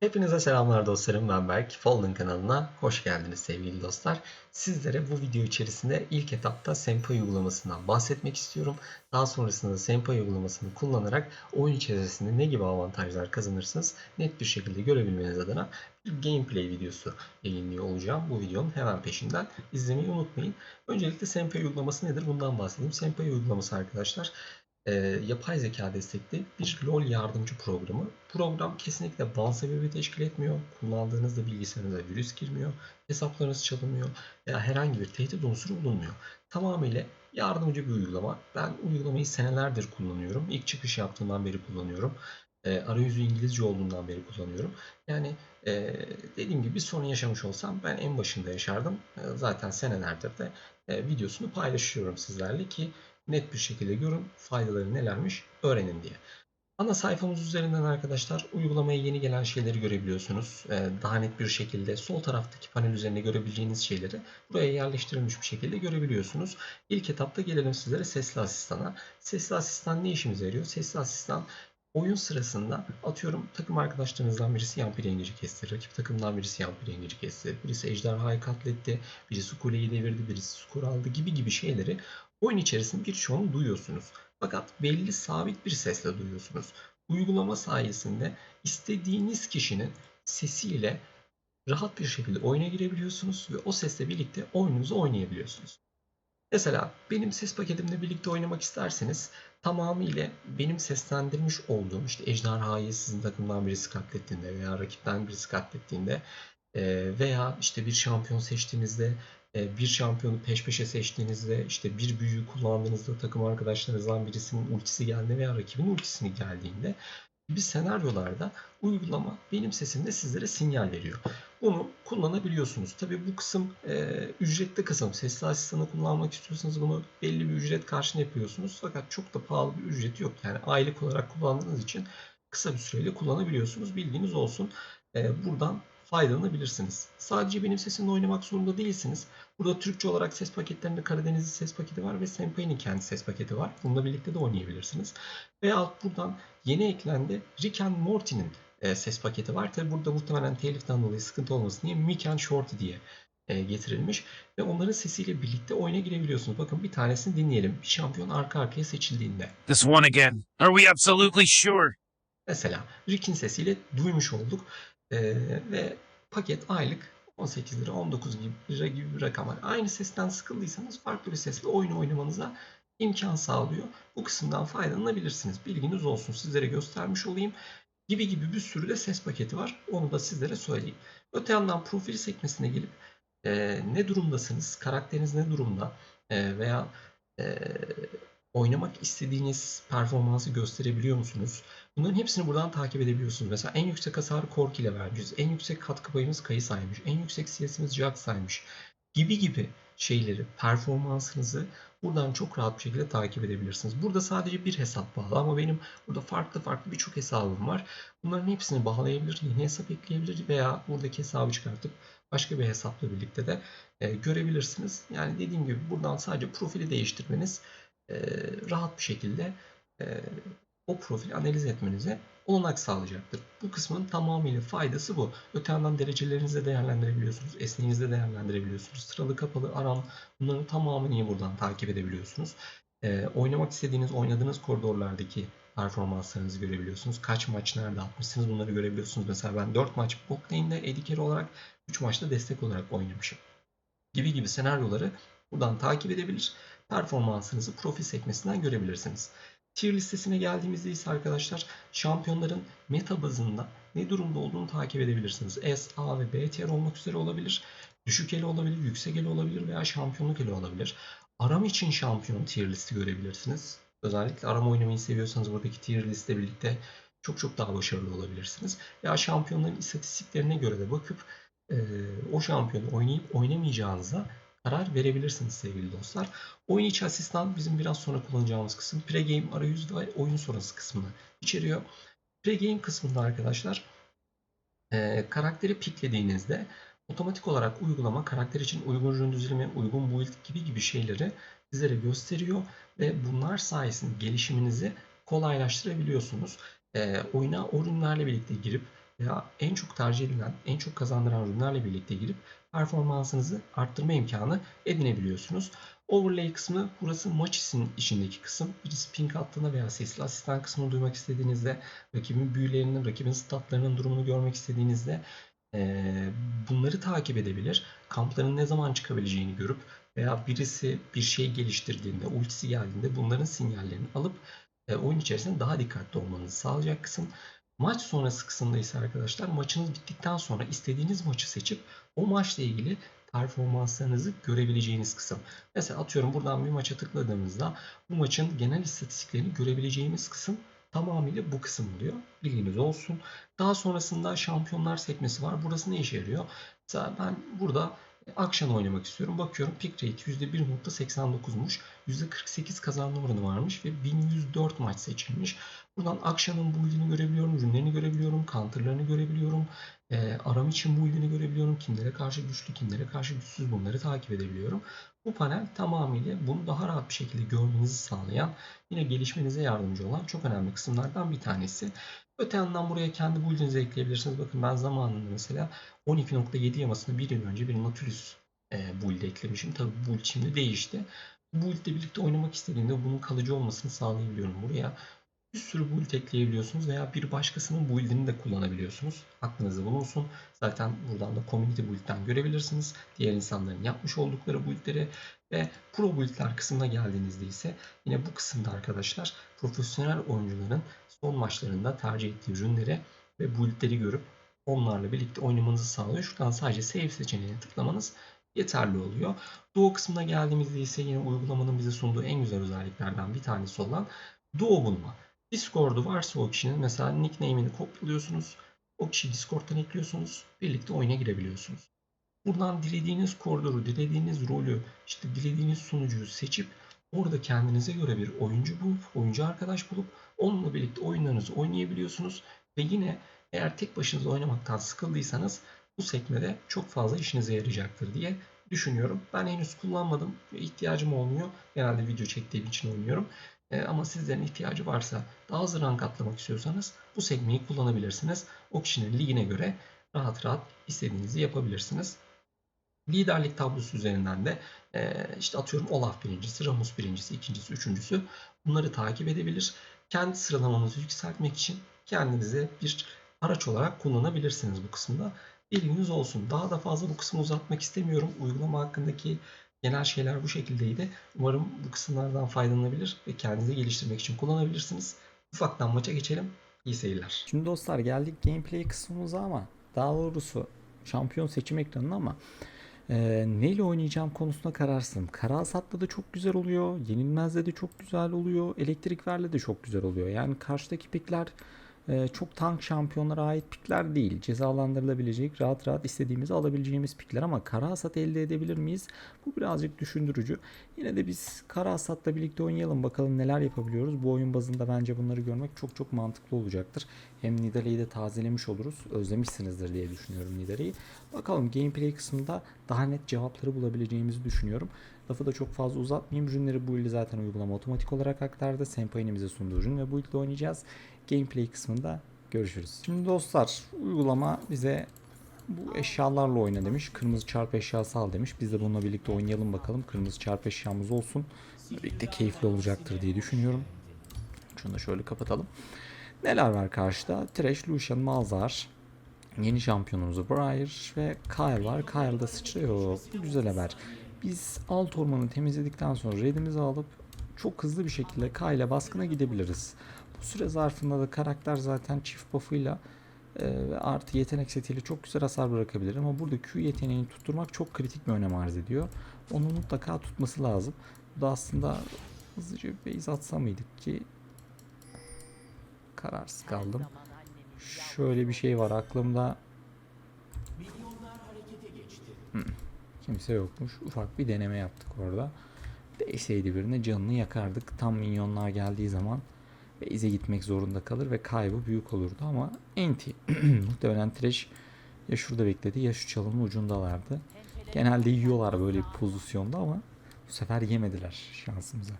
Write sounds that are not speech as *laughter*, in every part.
Hepinize selamlar dostlarım. Ben Berk. Fallen kanalına hoş geldiniz sevgili dostlar. Sizlere bu video içerisinde ilk etapta Senpai uygulamasından bahsetmek istiyorum. Daha sonrasında Senpai uygulamasını kullanarak oyun içerisinde ne gibi avantajlar kazanırsınız net bir şekilde görebilmeniz adına bir gameplay videosu yayınlıyor olacağım. Bu videonun hemen peşinden izlemeyi unutmayın. Öncelikle Senpai uygulaması nedir? Bundan bahsedeyim. Senpai uygulaması arkadaşlar e, yapay zeka destekli bir LoL yardımcı programı. Program kesinlikle ban sebebi teşkil etmiyor. Kullandığınızda bilgisayarınıza virüs girmiyor. Hesaplarınız çalınmıyor veya herhangi bir tehdit unsuru bulunmuyor. Tamamıyla yardımcı bir uygulama. Ben uygulamayı senelerdir kullanıyorum. İlk çıkış yaptığımdan beri kullanıyorum. E, arayüzü İngilizce olduğundan beri kullanıyorum. Yani e, dediğim gibi bir sorun yaşamış olsam ben en başında yaşardım. E, zaten senelerdir de e, videosunu paylaşıyorum sizlerle ki net bir şekilde görün faydaları nelermiş öğrenin diye. Ana sayfamız üzerinden arkadaşlar uygulamaya yeni gelen şeyleri görebiliyorsunuz. Ee, daha net bir şekilde sol taraftaki panel üzerinde görebileceğiniz şeyleri buraya yerleştirilmiş bir şekilde görebiliyorsunuz. İlk etapta gelelim sizlere sesli asistana. Sesli asistan ne işimize yarıyor? Sesli asistan oyun sırasında atıyorum takım arkadaşlarınızdan birisi yan yengeci kesti, rakip takımdan birisi yan yengeci kesti, birisi ejderhayı katletti, birisi kuleyi devirdi, birisi skor aldı gibi gibi şeyleri oyun içerisinde birçoğunu duyuyorsunuz. Fakat belli sabit bir sesle duyuyorsunuz. Uygulama sayesinde istediğiniz kişinin sesiyle rahat bir şekilde oyuna girebiliyorsunuz ve o sesle birlikte oyununuzu oynayabiliyorsunuz. Mesela benim ses paketimle birlikte oynamak isterseniz tamamıyla benim seslendirmiş olduğum işte ejderhayı sizin takımdan birisi katlettiğinde veya rakipten birisi katlettiğinde veya işte bir şampiyon seçtiğinizde bir şampiyonu peş peşe seçtiğinizde işte bir büyüyü kullandığınızda takım arkadaşlarınızdan birisinin ultisi geldiğinde veya rakibin ultisini geldiğinde gibi senaryolarda uygulama benim sesimde sizlere sinyal veriyor. Bunu kullanabiliyorsunuz. Tabii bu kısım e, ücretli kısım. Sesli asistanı kullanmak istiyorsanız bunu belli bir ücret karşına yapıyorsunuz. Fakat çok da pahalı bir ücreti yok. Yani aylık olarak kullandığınız için kısa bir süreyle kullanabiliyorsunuz. Bilginiz olsun. E, buradan faydalanabilirsiniz. Sadece benim sesimle oynamak zorunda değilsiniz. Burada Türkçe olarak ses paketlerinde Karadenizli ses paketi var ve Senpai'nin kendi ses paketi var. Bununla birlikte de oynayabilirsiniz. Ve alt buradan yeni eklendi Rick and Morty'nin e, ses paketi var. Tabi burada muhtemelen teliften dolayı sıkıntı olmasın diye Mick and Shorty diye e, getirilmiş. Ve onların sesiyle birlikte oyuna girebiliyorsunuz. Bakın bir tanesini dinleyelim. Bir şampiyon arka arkaya seçildiğinde. This one again. Are we absolutely sure? Mesela Rick'in sesiyle duymuş olduk. E, ve paket aylık 18 lira 19 gibi lira gibi bir rakam var. Aynı sesten sıkıldıysanız farklı bir sesle oyun oynamanıza imkan sağlıyor. Bu kısımdan faydalanabilirsiniz. Bilginiz olsun. Sizlere göstermiş olayım. Gibi gibi bir sürü de ses paketi var. Onu da sizlere söyleyeyim. Öte yandan profil sekmesine gelip e, ne durumdasınız, karakteriniz ne durumda e, veya e, oynamak istediğiniz performansı gösterebiliyor musunuz? Bunların hepsini buradan takip edebiliyorsunuz. Mesela en yüksek hasarı Kork ile vermişiz. En yüksek katkı payımız Kayı saymış. En yüksek CS'imiz Jack saymış. Gibi gibi şeyleri, performansınızı buradan çok rahat bir şekilde takip edebilirsiniz. Burada sadece bir hesap bağlı ama benim burada farklı farklı birçok hesabım var. Bunların hepsini bağlayabilir, yeni hesap ekleyebilir veya buradaki hesabı çıkartıp başka bir hesapla birlikte de e, görebilirsiniz. Yani dediğim gibi buradan sadece profili değiştirmeniz e, rahat bir şekilde e, o profili analiz etmenize olanak sağlayacaktır. Bu kısmın tamamıyla faydası bu. Öte yandan derecelerinizi de değerlendirebiliyorsunuz. Esneğinizi de değerlendirebiliyorsunuz. Sıralı kapalı aram bunların tamamını buradan takip edebiliyorsunuz. Ee, oynamak istediğiniz, oynadığınız koridorlardaki performanslarınızı görebiliyorsunuz. Kaç maç nerede atmışsınız bunları görebiliyorsunuz. Mesela ben 4 maç bot lane'de AD olarak 3 maçta destek olarak oynamışım. Gibi gibi senaryoları buradan takip edebilir. Performansınızı profil sekmesinden görebilirsiniz. Tier listesine geldiğimizde ise arkadaşlar şampiyonların meta bazında ne durumda olduğunu takip edebilirsiniz. S, A ve B tier olmak üzere olabilir. Düşük eli olabilir, yüksek eli olabilir veya şampiyonluk eli olabilir. Aram için şampiyon tier listi görebilirsiniz. Özellikle aram oynamayı seviyorsanız buradaki tier liste birlikte çok çok daha başarılı olabilirsiniz. Veya şampiyonların istatistiklerine göre de bakıp e, o şampiyonu oynayıp oynamayacağınıza karar verebilirsiniz sevgili dostlar. Oyun içi asistan bizim biraz sonra kullanacağımız kısım. Pregame arayüz ve oyun sonrası kısmını içeriyor. Pregame kısmında arkadaşlar e, karakteri piklediğinizde otomatik olarak uygulama karakter için uygun ürün düzlemi, uygun build gibi gibi şeyleri sizlere gösteriyor ve bunlar sayesinde gelişiminizi kolaylaştırabiliyorsunuz. E, oyuna o ürünlerle birlikte girip veya en çok tercih edilen, en çok kazandıran ürünlerle birlikte girip performansınızı arttırma imkanı edinebiliyorsunuz. Overlay kısmı burası maç için içindeki kısım. Birisi ping hattına veya sesli asistan kısmını duymak istediğinizde, rakibin büyülerinin, rakibin statlarının durumunu görmek istediğinizde bunları takip edebilir. Kampların ne zaman çıkabileceğini görüp veya birisi bir şey geliştirdiğinde, ultisi geldiğinde bunların sinyallerini alıp oyun içerisinde daha dikkatli olmanızı sağlayacak kısım. Maç sonrası kısımda arkadaşlar maçınız bittikten sonra istediğiniz maçı seçip o maçla ilgili performanslarınızı görebileceğiniz kısım. Mesela atıyorum buradan bir maça tıkladığımızda bu maçın genel istatistiklerini görebileceğimiz kısım tamamıyla bu kısım oluyor. Bilginiz olsun. Daha sonrasında şampiyonlar sekmesi var. Burası ne işe yarıyor? Mesela ben burada Akşam oynamak istiyorum. Bakıyorum pick rate %1.89'muş. %48 kazanma oranı varmış ve 1104 maç seçilmiş. Buradan Akşam'ın build'ini görebiliyorum, ürünlerini görebiliyorum, counter'larını görebiliyorum. E, aram için build'ini görebiliyorum. Kimlere karşı güçlü, kimlere karşı güçsüz bunları takip edebiliyorum. Bu panel tamamıyla bunu daha rahat bir şekilde görmenizi sağlayan, yine gelişmenize yardımcı olan çok önemli kısımlardan bir tanesi. Öte yandan buraya kendi build'inizi ekleyebilirsiniz. Bakın ben zamanında mesela 12.7 yamasını bir yıl önce bir Nautilus e, build eklemişim. Tabi bu build şimdi değişti. Bu ile birlikte oynamak istediğimde bunun kalıcı olmasını sağlayabiliyorum buraya. Bir sürü build ekleyebiliyorsunuz veya bir başkasının build'ini de kullanabiliyorsunuz. Aklınızda bulunsun. Zaten buradan da community build'den görebilirsiniz. Diğer insanların yapmış oldukları build'leri ve pro build'ler kısmına geldiğinizde ise yine bu kısımda arkadaşlar profesyonel oyuncuların son maçlarında tercih ettiği ürünleri ve build'leri görüp onlarla birlikte oynamanızı sağlıyor. Şuradan sadece save seçeneğine tıklamanız yeterli oluyor. Duo kısmına geldiğimizde ise yine uygulamanın bize sunduğu en güzel özelliklerden bir tanesi olan Duo bulma. Discord'u varsa o kişinin mesela nickname'ini kopyalıyorsunuz. O kişiyi Discord'dan ekliyorsunuz. Birlikte oyuna girebiliyorsunuz. Buradan dilediğiniz koridoru, dilediğiniz rolü, işte dilediğiniz sunucuyu seçip orada kendinize göre bir oyuncu bulup, oyuncu arkadaş bulup onunla birlikte oyunlarınızı oynayabiliyorsunuz. Ve yine eğer tek başınıza oynamaktan sıkıldıysanız bu sekmede çok fazla işinize yarayacaktır diye düşünüyorum. Ben henüz kullanmadım ihtiyacım olmuyor. Genelde video çektiğim için oynuyorum. Ee, ama sizlerin ihtiyacı varsa daha hızlı rank atlamak istiyorsanız bu sekmeyi kullanabilirsiniz. O kişinin ligine göre rahat rahat istediğinizi yapabilirsiniz. Liderlik tablosu üzerinden de e, işte atıyorum Olaf birincisi, Ramus birincisi, ikincisi, üçüncüsü bunları takip edebilir. Kendi sıralamanızı yükseltmek için kendinize bir araç olarak kullanabilirsiniz bu kısımda. Bilginiz olsun. Daha da fazla bu kısmı uzatmak istemiyorum. Uygulama hakkındaki genel şeyler bu şekildeydi. Umarım bu kısımlardan faydalanabilir ve kendinizi geliştirmek için kullanabilirsiniz. Ufaktan maça geçelim. İyi seyirler. Şimdi dostlar geldik gameplay kısmımıza ama daha doğrusu şampiyon seçim ekranına ama e, neyle oynayacağım konusunda kararsızım. Kara Hasat'la da çok güzel oluyor. Yenilmez'de de çok güzel oluyor. Elektrik Ver'le de çok güzel oluyor. Yani karşıdaki pikler çok tank şampiyonlara ait pikler değil. Cezalandırılabilecek, rahat rahat istediğimizi alabileceğimiz pikler ama Kara Hasat elde edebilir miyiz? Bu birazcık düşündürücü. Yine de biz Kara Hasat'la birlikte oynayalım bakalım neler yapabiliyoruz. Bu oyun bazında bence bunları görmek çok çok mantıklı olacaktır. Hem Nidalee'yi de tazelemiş oluruz. Özlemişsinizdir diye düşünüyorum Nidalee'yi. Bakalım gameplay kısmında daha net cevapları bulabileceğimizi düşünüyorum. Lafı da çok fazla uzatmayayım. Ürünleri bu ilde zaten uygulama otomatik olarak aktardı. Senpai'nin bize sunduğu ürün ve bu ilde oynayacağız. Gameplay kısmında görüşürüz. Şimdi dostlar uygulama bize bu eşyalarla oyna demiş. Kırmızı çarp eşyası al demiş. Biz de bununla birlikte oynayalım bakalım. Kırmızı çarp eşyamız olsun. Birlikte keyifli olacaktır diye düşünüyorum. Şunu da şöyle kapatalım. Neler var karşıda? Thresh, Lucian, Malzar, Yeni şampiyonumuz Briar ve Kyle var. Kyle da sıçrıyor. Bu güzel haber. Biz alt ormanı temizledikten sonra redimizi alıp çok hızlı bir şekilde Kyle'e baskına gidebiliriz. Bu süre zarfında da karakter zaten çift buff'ıyla e, ve artı yetenek setiyle çok güzel hasar bırakabilir ama burada Q yeteneğini tutturmak çok kritik bir önem arz ediyor. Onu mutlaka tutması lazım. Bu da aslında hızlıca bir base atsa mıydık ki kararsız kaldım. Şöyle bir şey var aklımda. Hmm, Kimse yokmuş. Ufak bir deneme yaptık orada. Değseydi birine canını yakardık. Tam minyonlar geldiği zaman base'e gitmek zorunda kalır ve kaybı büyük olurdu ama enti. *clears throat* Muhtemelen Thresh ya şurada bekledi ya şu çalının ucundalardı. Genelde yiyorlar böyle bir pozisyonda ama bu sefer yemediler şansımıza.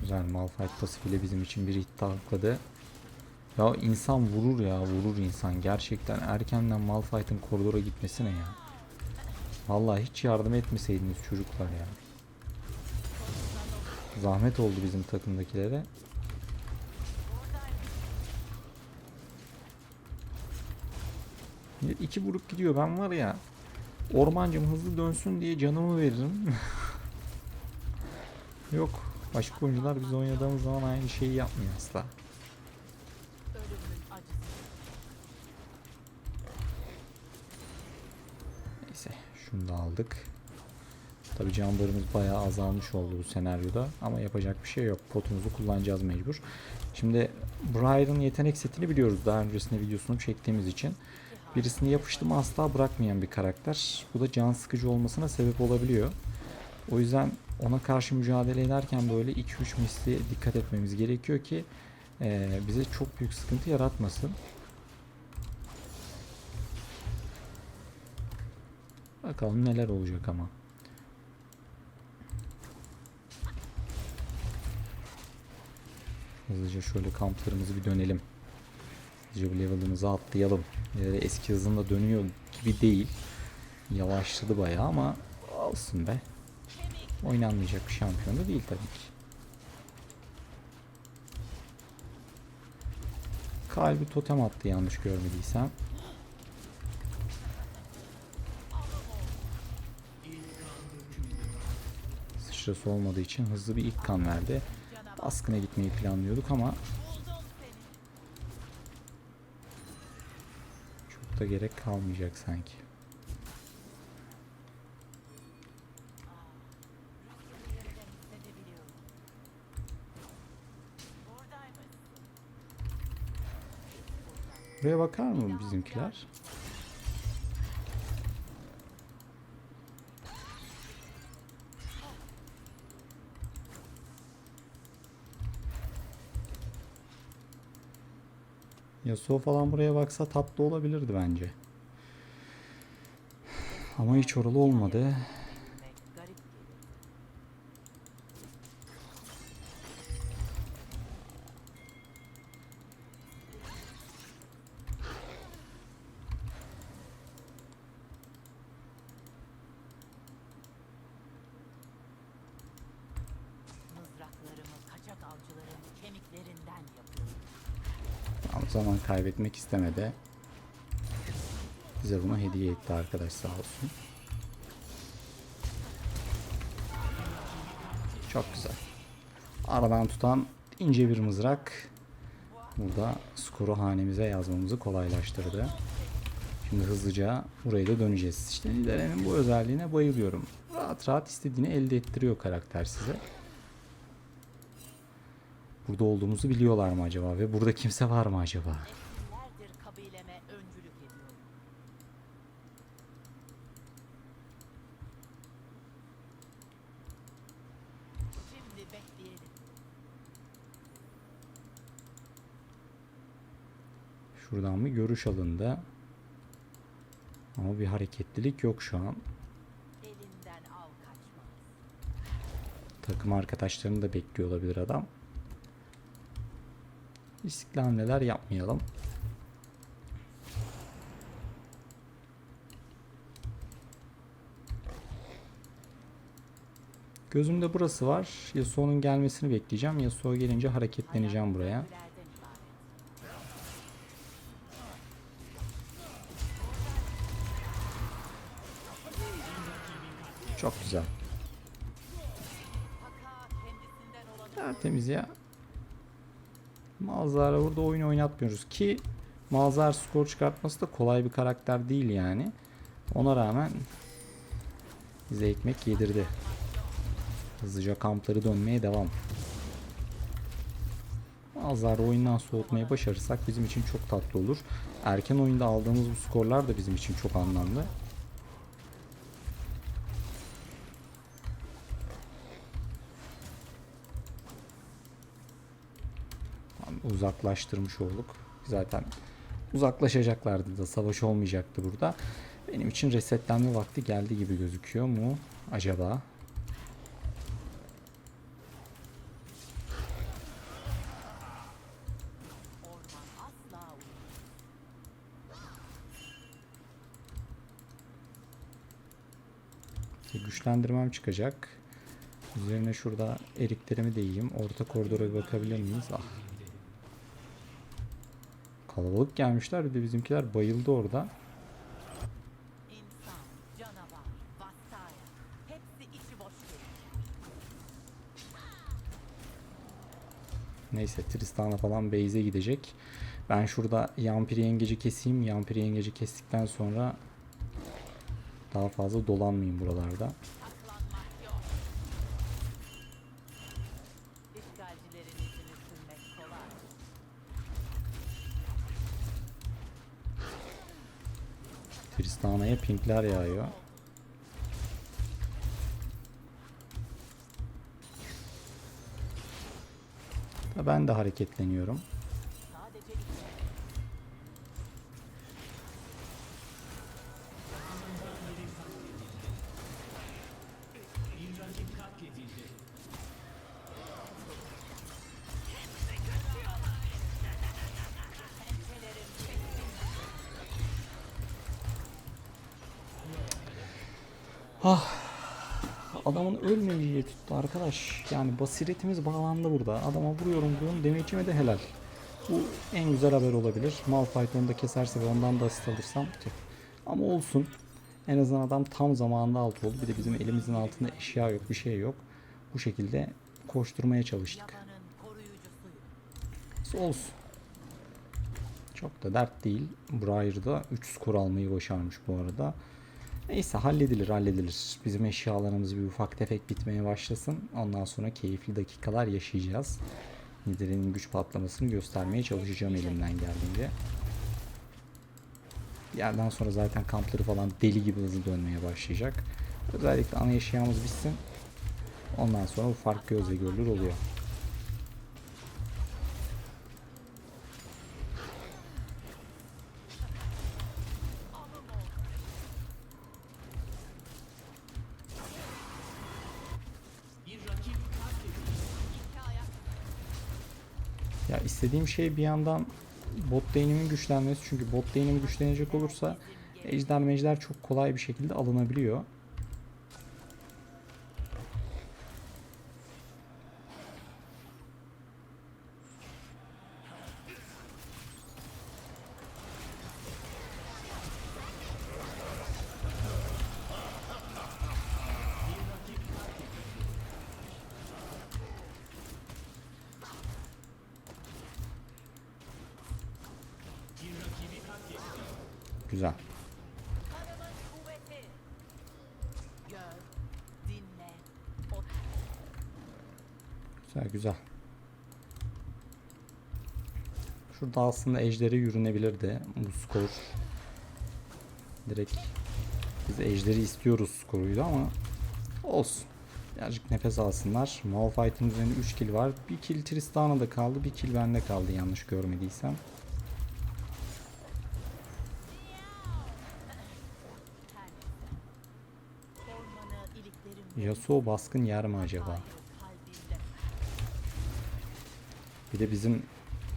Güzel Malphite pasifiyle bizim için bir hit takladı. Ya insan vurur ya vurur insan. Gerçekten erkenden Malphite'ın koridora gitmesi ne ya? Vallahi hiç yardım etmeseydiniz çocuklar ya. Zahmet oldu bizim takımdakilere. İki vurup gidiyor. Ben var ya ormancım hızlı dönsün diye canımı veririm. *laughs* Yok. Başka oyuncular biz oynadığımız zaman aynı şeyi yapmıyor asla. Şunu da aldık. Tabi can barımız bayağı azalmış oldu bu senaryoda ama yapacak bir şey yok. Potumuzu kullanacağız mecbur. Şimdi Briar'ın yetenek setini biliyoruz daha öncesinde videosunu çektiğimiz için. Birisini yapıştı asla bırakmayan bir karakter. Bu da can sıkıcı olmasına sebep olabiliyor. O yüzden ona karşı mücadele ederken böyle 2-3 misli dikkat etmemiz gerekiyor ki eee, bize çok büyük sıkıntı yaratmasın. Bakalım neler olacak ama. Hızlıca şöyle kamplarımızı bir dönelim. Hızlıca bir level'ımızı atlayalım. Ee, eski hızında dönüyor gibi değil. Yavaşladı bayağı ama olsun be. Oynanmayacak bir şampiyon da değil tabii ki. Kalbi totem attı yanlış görmediysem. Sıçrası olmadığı için hızlı bir ilk kan verdi. Baskına gitmeyi planlıyorduk ama çok da gerek kalmayacak sanki. Buraya bakar mı bizimkiler? Yasuo falan buraya baksa tatlı olabilirdi bence. Ama hiç oralı olmadı. Zaman kaybetmek istemedi. Bize bunu hediye etti arkadaş sağ olsun. Çok güzel. Aradan tutan ince bir mızrak. Burada skoru hanemize yazmamızı kolaylaştırdı. Şimdi hızlıca buraya da döneceğiz. İşte Nidaree'nin bu özelliğine bayılıyorum. Rahat rahat istediğini elde ettiriyor karakter size. Burada olduğumuzu biliyorlar mı acaba ve burada kimse var mı acaba? Şuradan bir görüş alındı. Ama bir hareketlilik yok şu an. Takım arkadaşlarını da bekliyor olabilir adam. Riskli hamleler yapmayalım. Gözümde burası var. Yasuo'nun gelmesini bekleyeceğim. Yasuo gelince hareketleneceğim buraya. Çok güzel. Tertemiz ya. Malzara burada oyun oynatmıyoruz ki Malzar skor çıkartması da kolay bir karakter değil yani. Ona rağmen bize ekmek yedirdi. Hızlıca kampları dönmeye devam. Malzar'ı oyundan soğutmayı başarırsak bizim için çok tatlı olur. Erken oyunda aldığımız bu skorlar da bizim için çok anlamlı. uzaklaştırmış olduk. Zaten uzaklaşacaklardı da savaş olmayacaktı burada. Benim için resetlenme vakti geldi gibi gözüküyor mu acaba? güçlendirmem çıkacak. Üzerine şurada eriklerimi de yiyeyim. Orta koridora bir bakabilir miyiz? Ah Kalabalık gelmişler. Bir de bizimkiler bayıldı orada. Neyse Tristan'a falan base'e gidecek. Ben şurada Yampiri yengeci keseyim. Yampiri yengeci kestikten sonra daha fazla dolanmayayım buralarda. Tristana'ya pinkler yağıyor. Ben de hareketleniyorum. Adamın ölmemeye tuttu arkadaş. Yani basiretimiz bağlandı burada. Adama vuruyorum vuruyorum damage'ime de helal. Bu en güzel haber olabilir. Malphite onu da keserse ve ondan da asist alırsam. Ama olsun. En azından adam tam zamanında alt oldu. Bir de bizim elimizin altında eşya yok, bir şey yok. Bu şekilde koşturmaya çalıştık. Olsun. Çok da dert değil. Briar'da 3 skor almayı başarmış bu arada. Neyse halledilir halledilir. Bizim eşyalarımız bir ufak tefek bitmeye başlasın. Ondan sonra keyifli dakikalar yaşayacağız. Nidaree'nin güç patlamasını göstermeye çalışacağım elimden geldiğince. Bir yerden sonra zaten kampları falan deli gibi hızlı dönmeye başlayacak. Özellikle ana eşyamız bitsin. Ondan sonra bu fark gözle görülür oluyor. Ya istediğim şey bir yandan bot lane'imin güçlenmesi. Çünkü bot lane'im güçlenecek olursa ejder mejder çok kolay bir şekilde alınabiliyor. Güzel. Güzel güzel. Şurada aslında ejderi yürünebilirdi. Bu skor direkt biz ejderi istiyoruz skoruydu ama olsun. Birazcık nefes alsınlar. Malphite'ın üzerinde 3 kill var. 1 kill Tristana'da kaldı. 1 kill bende kaldı yanlış görmediysem. her neyse. Ormanı iliklerimle Yasuo baskın yer mi acaba? Bir de bizim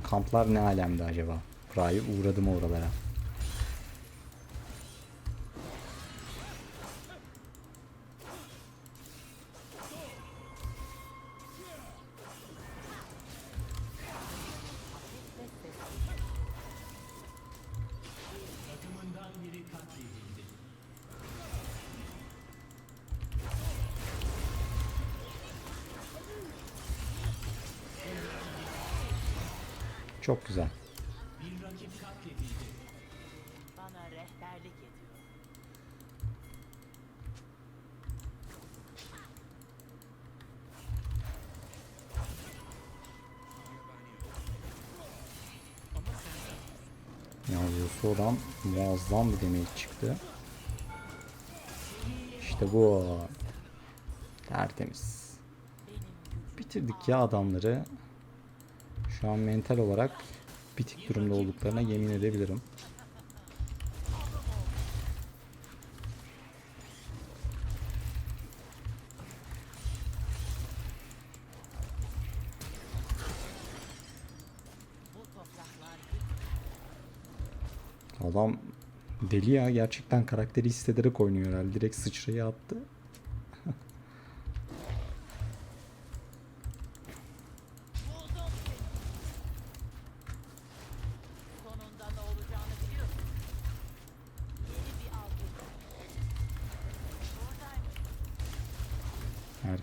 kamplar ne alemde acaba? Burayı uğradı mı oralara? Çok güzel. bana rehberlik ediyor. Yalnız Yasuo'dan muazzam bir damage çıktı. İşte bu. Tertemiz. Bitirdik ya adamları. Şu an mental olarak bitik durumda olduklarına yemin edebilirim. Adam deli ya gerçekten karakteri hissederek oynuyor herhalde. Direkt sıçrayı attı.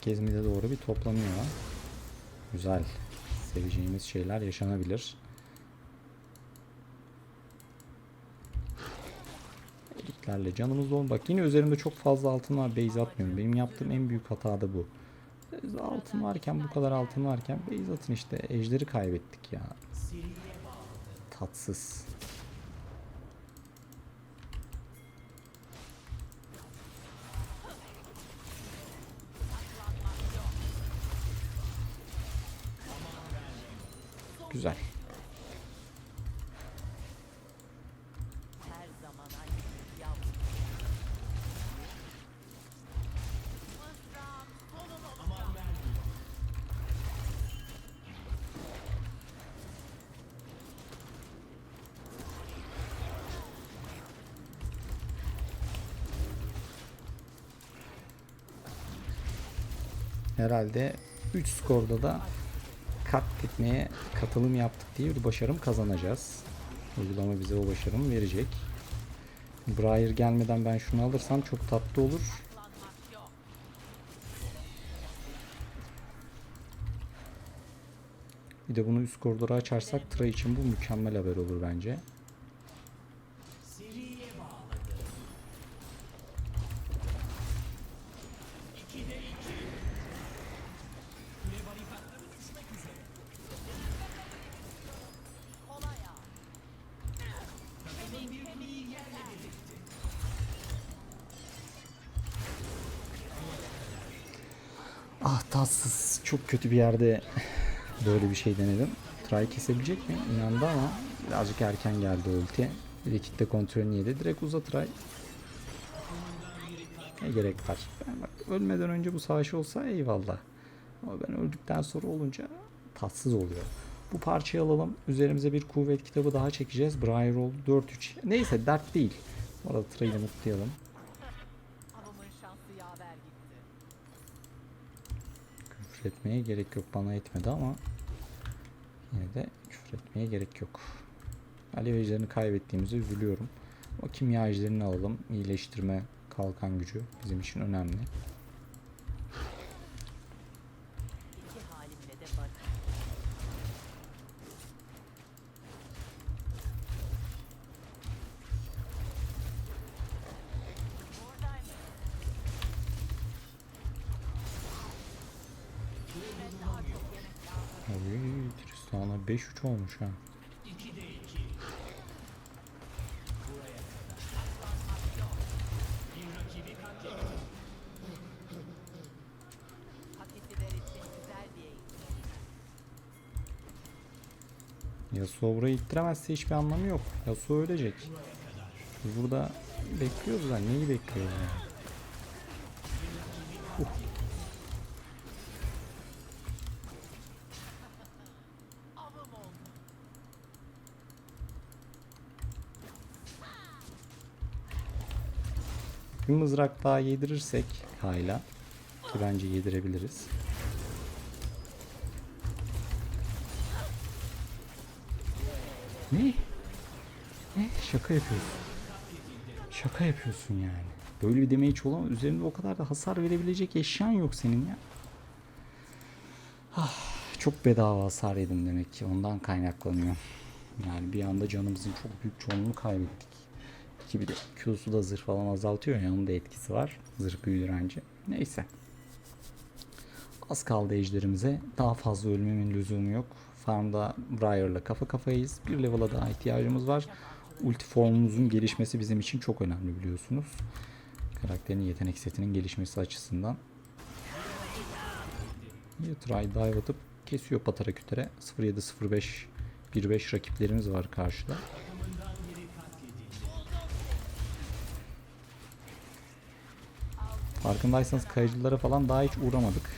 Herkes mide doğru bir toplanıyor. Güzel. Seveceğimiz şeyler yaşanabilir. Eliklerle canımız dolu. Bak yine üzerimde çok fazla altın var. Base atmıyorum. Benim yaptığım en büyük hata da bu. Altın varken bu kadar altın varken base atın işte. Ejderi kaybettik ya. Tatsız. Herhalde 3 skorda da katletmeye katılım yaptık diye bir başarım kazanacağız. Uygulama bize o başarımı verecek. Briar gelmeden ben şunu alırsam çok tatlı olur. Bir de bunu üst koridoru açarsak Tra için bu mükemmel haber olur bence. Kötü bir yerde *laughs* böyle bir şey denedim. Try kesebilecek mi? İnandı ama birazcık erken geldi ulti. Bir kitle kontrolünü yedi. Direkt uza Try. Ne gerek var? Ben bak ölmeden önce bu savaş olsa eyvallah. Ama ben öldükten sonra olunca tatsız oluyor. Bu parçayı alalım. Üzerimize bir kuvvet kitabı daha çekeceğiz. Briar oldu 4-3. Neyse dert değil. Orada Trey'i mutlayalım. Etmeye gerek yok. Bana etmedi ama yine de küfür etmeye gerek yok. Alev ejderini kaybettiğimize üzülüyorum. O kimya ejderini alalım. İyileştirme, kalkan gücü bizim için önemli. 5-3 olmuş ha. Yasuo ittiremezse hiçbir anlamı yok. Yasuo ölecek. Biz burada bekliyoruz lan. Neyi bekliyoruz yani? Bir mızrak daha yedirirsek Kayla ki bence yedirebiliriz. Ne? Ne? Şaka yapıyorsun. Şaka yapıyorsun yani. Böyle bir damage olamaz. Üzerinde o kadar da hasar verebilecek eşyan yok senin ya. Ah, çok bedava hasar yedim demek ki. Ondan kaynaklanıyor. Yani bir anda canımızın çok büyük çoğunluğunu kaybettik. Ki bir de Q'su da zırh falan azaltıyor ya onun da etkisi var. Zırh büyü direnci. Neyse. Az kaldı ejderimize. Daha fazla ölmemin lüzumu yok. Farmda Briar'la kafa kafayız. Bir level'a daha ihtiyacımız var. Ulti formumuzun gelişmesi bizim için çok önemli biliyorsunuz. Karakterin yetenek setinin gelişmesi açısından. Try dive atıp kesiyor patara kütere. 07-05 1-5 rakiplerimiz var karşıda. Farkındaysanız kayıcılara falan daha hiç uğramadık.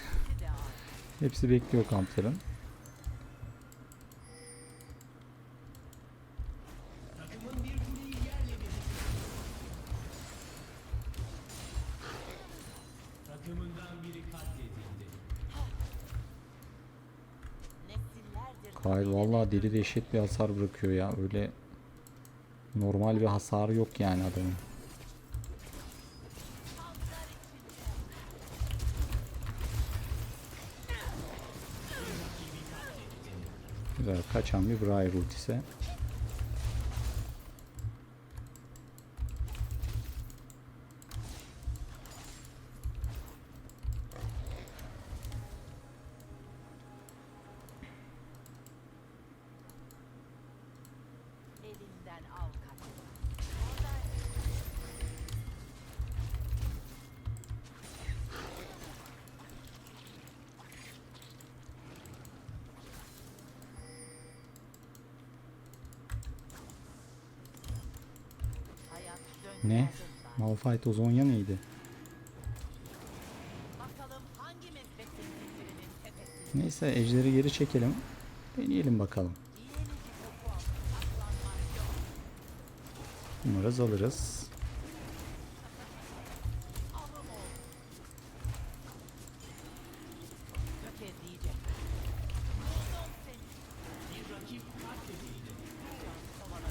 Hepsi bekliyor kampların. Kyle vallahi deli dehşet bir hasar bırakıyor ya. Öyle normal bir hasarı yok yani adamın. Güzel kaçan bir Briar ultisi. Ne? Malphite o Zonya neydi? Neyse ejderi geri çekelim. Deneyelim bakalım. Umarız alırız.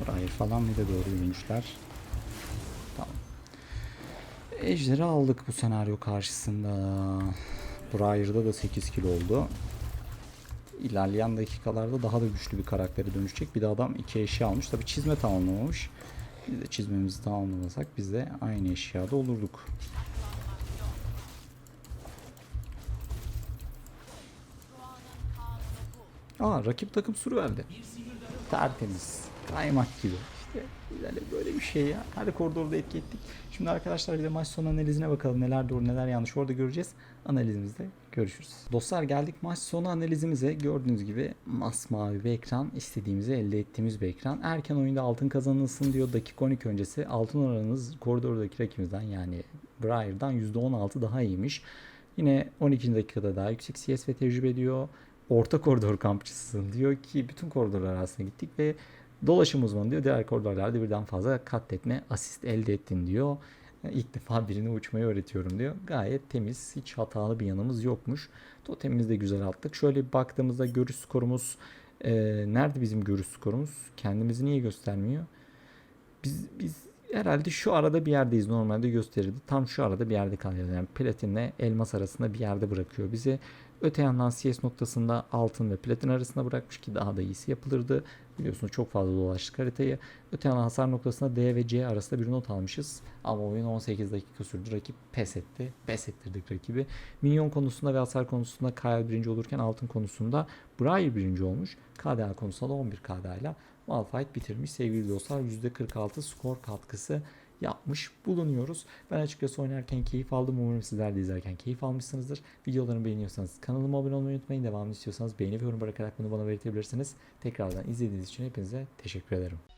Briar falan bir de doğru yürümüşler. Ejderi aldık bu senaryo karşısında. Briar'da da 8 kill oldu. İlerleyen dakikalarda daha da güçlü bir karaktere dönüşecek. Bir de adam iki eşya almış. Tabi çizme tamamlamamış. Biz de çizmemizi tamamlamasak biz de aynı eşyada olurduk. Aa rakip takım sürü verdi. Tertemiz. Kaymak gibi. İşte yani böyle bir şey ya. Her koridorda etki ettik. Şimdi arkadaşlar bir de maç sonu analizine bakalım. Neler doğru neler yanlış orada göreceğiz. Analizimizde görüşürüz. Dostlar geldik maç sonu analizimize. Gördüğünüz gibi masmavi bir ekran. istediğimizi elde ettiğimiz bir ekran. Erken oyunda altın kazanılsın diyor. Dakika 12 öncesi altın oranınız koridordaki rakibimizden yani Briar'dan %16 daha iyiymiş. Yine 12. dakikada daha yüksek CS ve tecrübe diyor. Orta koridor kampçısısın diyor ki bütün koridorlar arasında gittik ve dolaşım uzmanı diyor. Diğer koridorlarda birden fazla katletme asist elde ettin diyor. İlk defa birine uçmayı öğretiyorum diyor. Gayet temiz, hiç hatalı bir yanımız yokmuş. Totemimizi de güzel attık. Şöyle baktığımızda görüş skorumuz e, nerede bizim görüş skorumuz? Kendimizi niye göstermiyor? Biz biz herhalde şu arada bir yerdeyiz normalde gösterirdi. Tam şu arada bir yerde kalıyoruz. Yani platinle elmas arasında bir yerde bırakıyor bizi. Öte yandan CS noktasında altın ve platin arasında bırakmış ki daha da iyisi yapılırdı. Biliyorsunuz çok fazla dolaştık haritayı. Öte yandan hasar noktasında D ve C arasında bir not almışız. Ama oyun 18 dakika sürdü. Rakip pes etti. Pes ettirdik rakibi. Minyon konusunda ve hasar konusunda Kyle birinci olurken altın konusunda Briar birinci olmuş. KDA konusunda da 11 KDA ile Malphite bitirmiş. Sevgili dostlar %46 skor katkısı yapmış bulunuyoruz. Ben açıkçası oynarken keyif aldım. Umarım sizler de izlerken keyif almışsınızdır. Videolarımı beğeniyorsanız kanalıma abone olmayı unutmayın. Devamını istiyorsanız beğeni ve yorum bırakarak bunu bana belirtebilirsiniz. Tekrardan izlediğiniz için hepinize teşekkür ederim.